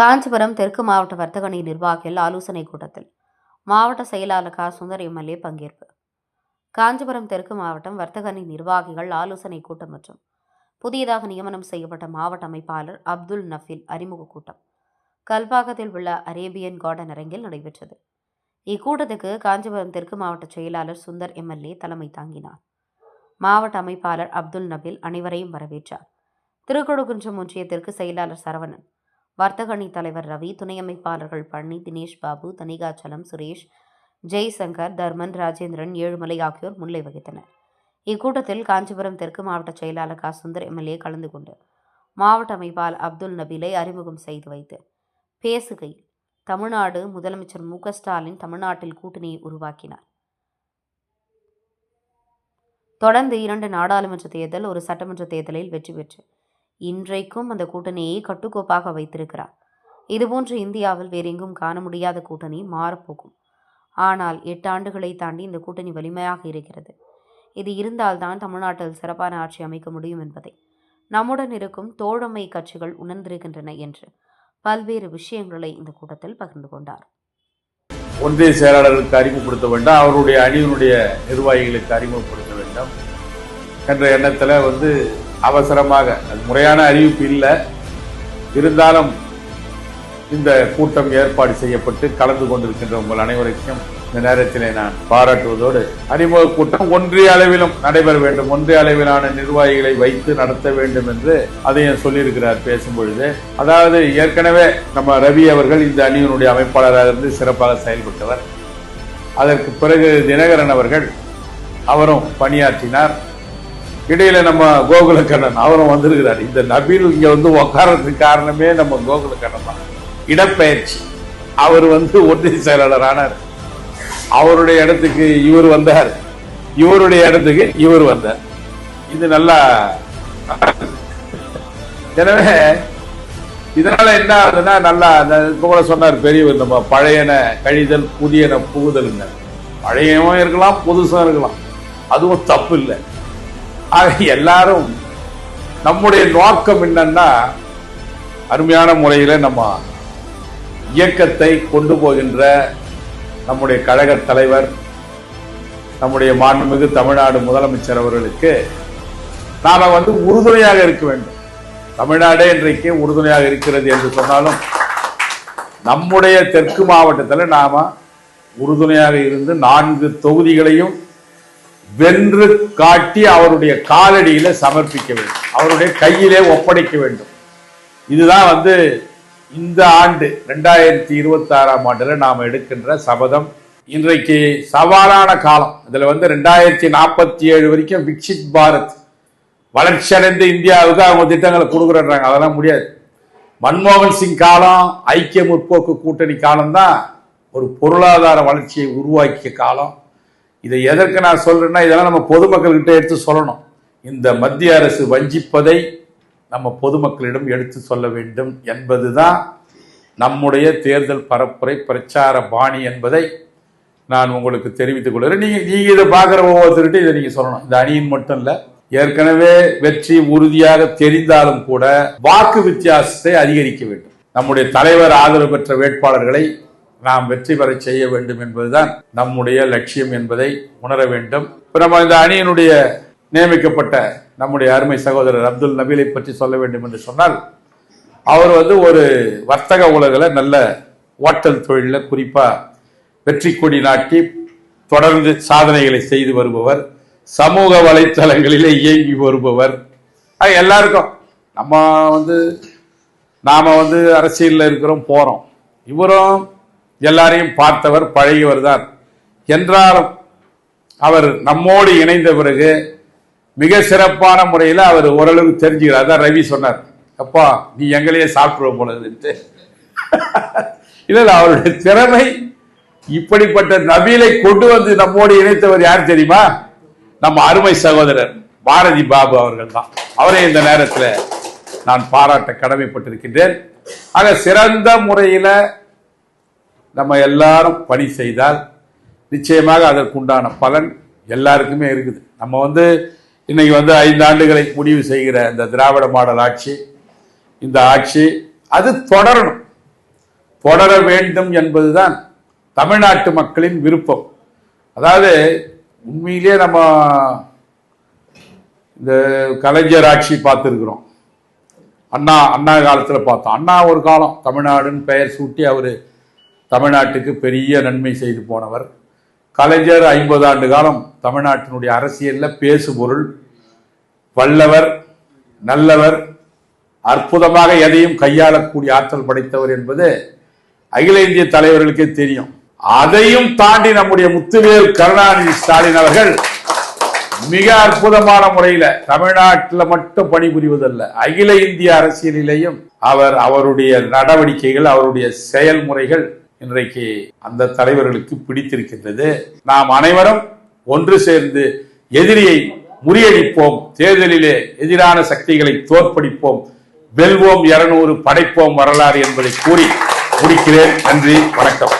காஞ்சிபுரம் தெற்கு மாவட்ட வர்த்தக அணி நிர்வாகிகள் ஆலோசனை கூட்டத்தில் மாவட்ட செயலாளர் கா. சுந்தர் எம்எல்ஏ பங்கேற்பு. காஞ்சிபுரம் தெற்கு மாவட்டம் வர்த்தக அணி நிர்வாகிகள் ஆலோசனை கூட்டம் மற்றும் புதியதாக நியமனம் செய்யப்பட்ட மாவட்ட அமைப்பாளர் அப்துல் நஃபில் அறிமுக கூட்டம் கல்பாக்கத்தில் உள்ள அரேபியன் கார்டன் அரங்கில் நடைபெற்றது. இக்கூட்டத்துக்கு காஞ்சிபுரம் தெற்கு மாவட்ட செயலாளர் சுந்தர் எம்எல்ஏ தலைமை தாங்கினார். மாவட்ட அமைப்பாளர் அப்துல் நபில் அனைவரையும் வரவேற்றார். திருக்கொடுகுன்றம் தெற்கு செயலாளர் சரவணன் வர்த்தகணி தலைவர் ரவி துணை அமைப்பாளர்கள் பழனி தினேஷ் பாபு தனிகாச்சலம் சுரேஷ் ஜெய்சங்கர் தர்மன் ராஜேந்திரன் ஏழுமலை ஆகியோர் முன்னிலை வகித்தனர். இக்கூட்டத்தில் காஞ்சிபுரம் தெற்கு மாவட்ட செயலாளர் கா சுந்தர் எம்எல்ஏ கலந்து கொண்டு மாவட்ட அமைப்பால் அப்துல் நபீலை அறிமுகம் செய்து வைத்து பேசுகையில் தமிழ்நாடு முதலமைச்சர் மு. ஸ்டாலின் தமிழ்நாட்டில் கூட்டணியை உருவாக்கினார். தொடர்ந்து இரண்டு நாடாளுமன்ற தேர்தல் ஒரு சட்டமன்ற தேர்தலில் வெற்றி பெற்று இன்றைக்கும் அந்த கூட்டணியை கட்டுக்கோப்பாக வைத்திருக்கிறார். இதுபோன்று இந்தியாவில் வேறெங்கும் காண முடியாத கூட்டணி மாறப்போகும். ஆனால் எட்டு ஆண்டுகளை தாண்டி இந்த கூட்டணி வலிமையாக இருக்கிறது. இது இருந்தால்தான் தமிழ்நாட்டில் சிறப்பான ஆட்சி அமைக்க முடியும் என்பதை. நம்முடன் இருக்கும் தோழமை கட்சிகள் உணர்ந்திருக்கின்றன என்று பல்வேறு விஷயங்களை இந்த கூட்டத்தில் பகிர்ந்து கொண்டார். ஒன்றிய செயலாளர்களுக்கு அறிமுகப்படுத்த வேண்டாம் அவருடைய அணியினுடைய நிர்வாகிகளுக்கு அறிமுகப்படுத்த வேண்டும். என்ற எண்ணத்தில் வந்து அவசரமாக அது முறையான அறிவிப்பு இல்லை. இருந்தாலும் இந்த கூட்டம் ஏற்பாடு செய்யப்பட்டு கலந்து கொண்டிருக்கின்ற உங்கள் அனைவருக்கும் இந்த நேரத்திலே நான் பாராட்டுவதோடு அறிமுக கூட்டம் ஒன்றிய அளவிலும் நடைபெற வேண்டும். ஒன்றிய அளவிலான நிர்வாகிகளை வைத்து நடத்த வேண்டும் என்று அதையும் சொல்லியிருக்கிறார் பேசும்பொழுது. அதாவது ஏற்கனவே நம்ம ரவி அவர்கள் இந்த அணியினுடைய அமைப்பாளராக இருந்து சிறப்பாக செயல்பட்டவர். அதற்கு பிறகு தினகரன் அவர்கள் அவரும் பணியாற்றினார். இடையில நம்ம கோகுலக்கண்ணன் அவரும் வந்திருக்கிறார். இந்த நபீல் இங்க வந்து உட்கார்றதுக்கு காரணமே நம்ம கோகுலக்கண்ணன் தான். இடப்பெயர்ச்சி. அவர் வந்து ஒன்றிய செயலாளர் ஆனார் அவருடைய இடத்துக்கு இவர் வந்தார். இவருடைய இடத்துக்கு இவர் வந்தார். இது நல்லா எனவே இதனால என்ன ஆகுதுன்னா நல்லா அந்த கூட சொன்னார் பெரியவர் நம்ம பழையன கழிதல் புதியன புகுதல்ங்க. பழையவும் இருக்கலாம் புதுசும் இருக்கலாம். அதுவும் தப்பு இல்லை. எல்லாரும் நம்முடைய நோக்கம் என்னன்னா அருமையான முறையில நம்ம இயக்கத்தை கொண்டு போகின்ற நம்முடைய கழக தலைவர் நம்முடைய மாண்புமிகு தமிழ்நாடு முதலமைச்சர் அவர்களுக்கு நாம வந்து உறுதுணையாக இருக்க வேண்டும். தமிழ்நாடே இன்றைக்கு உறுதுணையாக இருக்கிறது என்று சொன்னாலும் நம்முடைய தெற்கு மாவட்டத்தில் நாம உறுதுணையாக இருந்து நான்கு தொகுதிகளையும் வென்று காட்டி அவருடைய காலடியில சமர்ப்பிக்க வேண்டும். அவருடைய கையிலே ஒப்படைக்க வேண்டும். இதுதான் வந்து இந்த ஆண்டு ரெண்டாயிரத்தி இருபத்தி ஆறாம் ஆண்டுல நாம் எடுக்கின்ற சபதம். இன்றைக்கு சவாலான காலம். இதுல வந்து ரெண்டாயிரத்தி நாற்பத்தி ஏழு வரைக்கும் விக்சித் பாரத் வளர்ச்சி அடைந்த இந்தியாவுக்கு அவங்க திட்டங்களை கொடுக்குறன்றாங்க. அதெல்லாம் முடியாது. மன்மோகன் சிங் காலம் ஐக்கிய முற்போக்கு கூட்டணி காலம் தான் ஒரு பொருளாதார வளர்ச்சியை உருவாக்கிய காலம். இதை எதற்கு நான் சொல்றேன்னா இதெல்லாம் நம்ம பொதுமக்கள்கிட்ட எடுத்து சொல்லணும். இந்த மத்திய அரசு வஞ்சிப்பதை நம்ம பொதுமக்களிடம் எடுத்து சொல்ல வேண்டும் என்பதுதான் நம்முடைய தேர்தல் பரப்புரை பிரச்சார பாணி என்பதை நான் உங்களுக்கு தெரிவித்துக் கொள்கிறேன். நீங்க நீங்க இதை பார்க்குற ஒவ்வொருத்தருகிட்ட இதை நீங்க சொல்லணும். இந்த அணியின் மட்டும் இல்லை ஏற்கனவே வெற்றி உறுதியாக தெரிந்தாலும் கூட வாக்கு வித்தியாசத்தை அதிகரிக்க வேண்டும். நம்முடைய தலைவர் ஆதரவு பெற்ற வேட்பாளர்களை நாம் வெற்றி பெற செய்ய வேண்டும் என்பதுதான் நம்முடைய லட்சியம் என்பதை உணர வேண்டும். நம்ம இந்த அணியினுடைய நியமிக்கப்பட்ட நம்முடைய அருமை சகோதரர் அப்துல் நபீலை பற்றி சொல்ல வேண்டும் என்று சொன்னால் அவர் வந்து ஒரு வர்த்தக உலகில் நல்ல ஓட்டல் தொழிலில் குறிப்பாக வெற்றி கொடி நாட்டி தொடர்ந்து சாதனைகளை செய்து வருபவர் சமூக வலைத்தளங்களிலே இயங்கி வருபவர். அது எல்லாருக்கும். நம்ம வந்து நாம் வந்து அரசியலில் இருக்கிறோம் போகிறோம் இவரும் எல்லாரையும் பார்த்தவர் பழகியவர் தான் என்றாலும் அவர் நம்மோடு இணைந்த பிறகு மிக சிறப்பான முறையில் அவர் ஓரளவு தெரிஞ்சுக்கிறார். அதான் ரவி சொன்னார் அப்பா நீ எங்களையே சாப்பிட்டுருவ போலதுன்ட்டு இல்லை அவருடைய திறமை இப்படிப்பட்ட நவீலை கொண்டு வந்து நம்மோடு இணைத்தவர் யார் தெரியுமா? நம்ம அருமை சகோதரர் பாரதி பாபு அவர்கள் தான். அவரை இந்த நேரத்தில் நான் பாராட்ட கடமைப்பட்டிருக்கின்றேன். ஆக சிறந்த முறையில் நம்ம எல்லாரும் பணி செய்தால் நிச்சயமாக அதற்குண்டான பலன் எல்லாருக்குமே இருக்குது. நம்ம வந்து இன்னைக்கு வந்து ஐந்து ஆண்டுகளை முடிவு செய்கிற இந்த திராவிட மாடல் ஆட்சி இந்த ஆட்சி அது தொடரணும். தொடர வேண்டும் என்பதுதான் தமிழ்நாட்டு மக்களின் விருப்பம். அதாவது உண்மையிலே நம்ம இந்த கலைஞர் ஆட்சி பார்த்துருக்குறோம். அண்ணா அண்ணா காலத்தில் பார்த்தோம். அண்ணா ஒரு காலம் தமிழ்நாடுன்னு பெயர் சூட்டி அவர் தமிழ்நாட்டுக்கு பெரிய நன்மை செய்து போனவர். கலைஞர் ஐம்பது ஆண்டு காலம் தமிழ்நாட்டினுடைய அரசியலில் பேசுபொருள். வல்லவர் நல்லவர் அற்புதமாக எதையும் கையாளக்கூடிய ஆற்றல் படைத்தவர் என்பது அகில இந்திய தலைவர்களுக்கே தெரியும். அதையும் தாண்டி நம்முடைய முத்துவேல் கருணாநிதி ஸ்டாலின் அவர்கள் மிக அற்புதமான முறையில தமிழ்நாட்டில் மட்டும் பணிபுரிவதல்ல அகில இந்திய அரசியலிலேயும் அவர் அவருடைய நடவடிக்கைகள் அவருடைய செயல்முறைகள் இன்றைக்கு அந்த தலைவர்களுக்கு பிடித்திருக்கின்றது. நாம் அனைவரும் ஒன்று சேர்ந்து எதிரியை முறியடிப்போம். தேர்தலிலே எதிரான சக்திகளை தோற்படிப்போம் வெல்வோம் இருநூறு படைப்போம் வரலாறு என்பதை கூறி முடிக்கிறேன். நன்றி வணக்கம்.